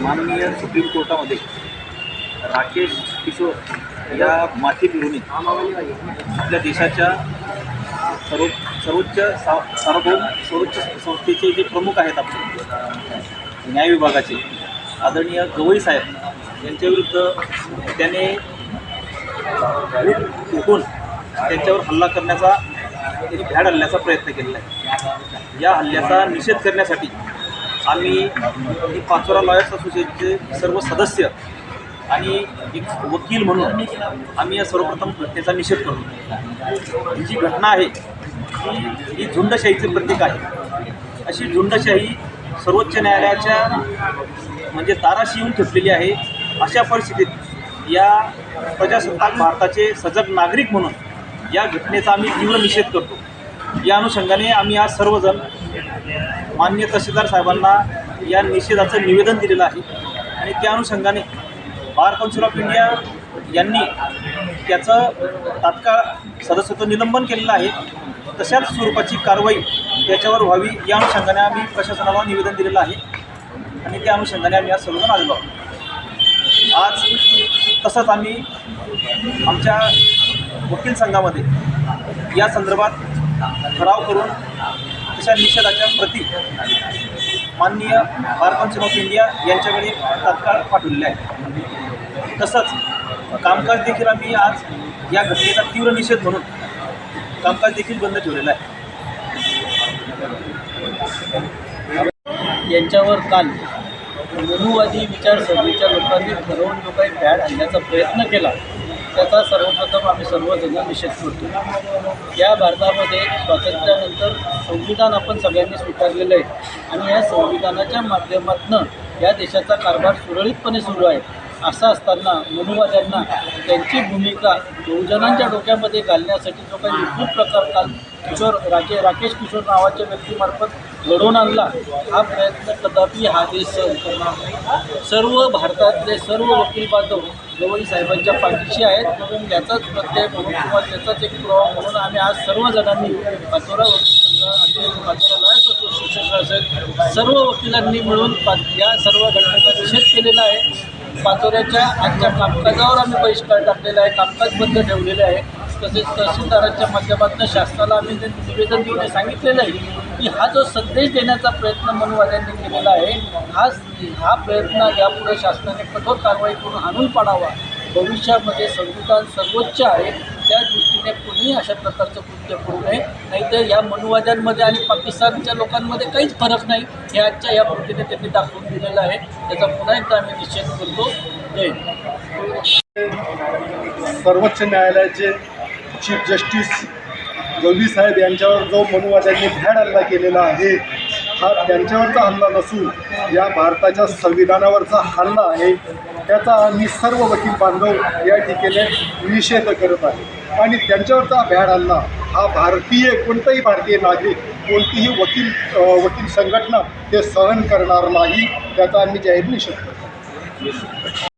माननीय सुप्रीम कोर्टामध्ये राकेश किशोर या माथी फिरूने आपल्या देशाच्या सर्व सर्वोच्च सा सार्वभौम सर्वोच्च संस्थेचे जे प्रमुख आहेत आपले न्याय विभागाचे आदरणीय गवई साहेब यांच्याविरुद्ध त्याने उठून त्यांच्यावर हल्ला करण्याचा त्यांनी भ्याड हल्ल्याचा प्रयत्न केलेला आहे. या हल्ल्याचा निषेध करण्यासाठी आम्ही पाचोरा लॉयर्स असोसिएशनचे सर्व सदस्य आणि एक वकील म्हणून आम्ही या सर्वप्रथम घटनेचा निषेध करतो ही जी घटना आहे ही ही झुंडशाहीचे प्रतीक आहे. अशी झुंडशाही सर्वोच्च न्यायालयाच्या म्हणजे ताराशी येऊन ठेपलेली आहे. अशा परिस्थितीत या प्रजासत्ताक भारताचे सजग नागरिक म्हणून या घटनेचा आम्ही तीव्र निषेध करतो. या अनुषंगाने आम्ही आज सर्वजण माननीय तहसीलदार साहेबांना या निषेधाचं निवेदन दिलेलं आहे. आणि त्या अनुषंगाने बार काउन्सिल ऑफ इंडिया यांनी त्याचं तात्काळ सदस्यत्व निलंबन केलेलं आहे. तशाच स्वरूपाची कारवाई त्याच्यावर व्हावी या अनुषंगाने आम्ही प्रशासनाला निवेदन दिलेलं आहे. आणि त्या अनुषंगाने आम्ही आज सर्वजण आलेलो आहोत. आज तसंच आम्ही आमच्या वकील संघामध्ये या संदर्भात ठराव करून अशा निषेधाच्या प्रती माननीय बार काउन्सिल ऑफ इंडिया यांच्याकडे तात्काळ पाठवलेले आहे तसंच कामकाज देखील आम्ही आज या घटनेचा तीव्र निषेध म्हणून कामकाज देखील बंद ठेवलेलं आहे. यांच्यावर काल मनुवादी विचारसरणीच्या लोकांनी ठरवून जो काही बॅड आणण्याचा प्रयत्न केला त्याचा सर्वप्रथम आम्ही सर्वजण निषेध करतो. या भारतामध्ये स्वातंत्र्यानंतर संविधान आपण सगळ्यांनी स्वीकारलेलं आहे. आणि या संविधानाच्या माध्यमातून या देशाचा कारभार सुरळीतपणे सुरू आहे. असं असताना मनुवाद्यांना त्यांची भूमिका बहुजनांच्या डोक्यामध्ये घालण्यासाठी जो काही विकृत प्रकार काल किशोर राजे राकेश किशोर नावाच्या व्यक्तीमार्फत घडवून आणला. हा प्रयत्न कदापि हा देश करणार नाही. सर्व भारतातले सर्व वकील बांधव गवई साहेबांच्या पाठीशी आहेत. म्हणून याचाच प्रत्यय म्हणून किंवा त्याचाच एक प्रभाव म्हणून आम्ही आज सर्वजणांनी पाचोरा वकील असेल सर्व वकिलांनी मिळून पा या सर्व घटनेचा निषेध केलेला आहे. पाचोऱ्याच्या आजच्या कामकाजावर आम्ही बहिष्कार टाकलेला आहे. कामकाज बंद ठेवलेले आहे. तसेच तहसीलदारांच्या माध्यमातून शासनाला आम्ही निवेदन देऊन सांगितलेलं आहे की हा जो संदेश देण्याचा प्रयत्न मनुवाद्यांनी केलेला आहे हा हा प्रयत्न यापुढे शासनाने कठोर कारवाई करून आणून पाडावा. भविष्यामध्ये संविधान सर्वोच्च आहे. त्या दृष्टीने कोणीही अशा प्रकारचं कृत्य करू नये. नाहीतर या मनुवाद्यांमध्ये आणि पाकिस्तानच्या लोकांमध्ये काहीच फरक नाही. हे आजच्या या कृतीने त्यांनी दाखवून दिलेलं आहे. त्याचा पुन्हा एकदा आम्ही निषेध करतो. जय सर्वोच्च न्यायालयाचे चीफ जस्टिस गवळी साहेब यांच्यावर जो मनुवाद्यांनी भ्याड हल्ला केलेला आहे हा त्यांच्यावरचा हल्ला नसून या भारताच्या संविधानावरचा हल्ला आहे त्याचा आम्ही सर्व वकील बांधव या ठिकाणी निषेध करत आहे. आणि त्यांच्यावरचा भ्याड हल्ला हा भारतीय कोणताही भारतीय नागरिक कोणतीही वकील वकील संघटना ते सहन करणार नाही त्याचा आम्ही जाहीर निषेध करतो.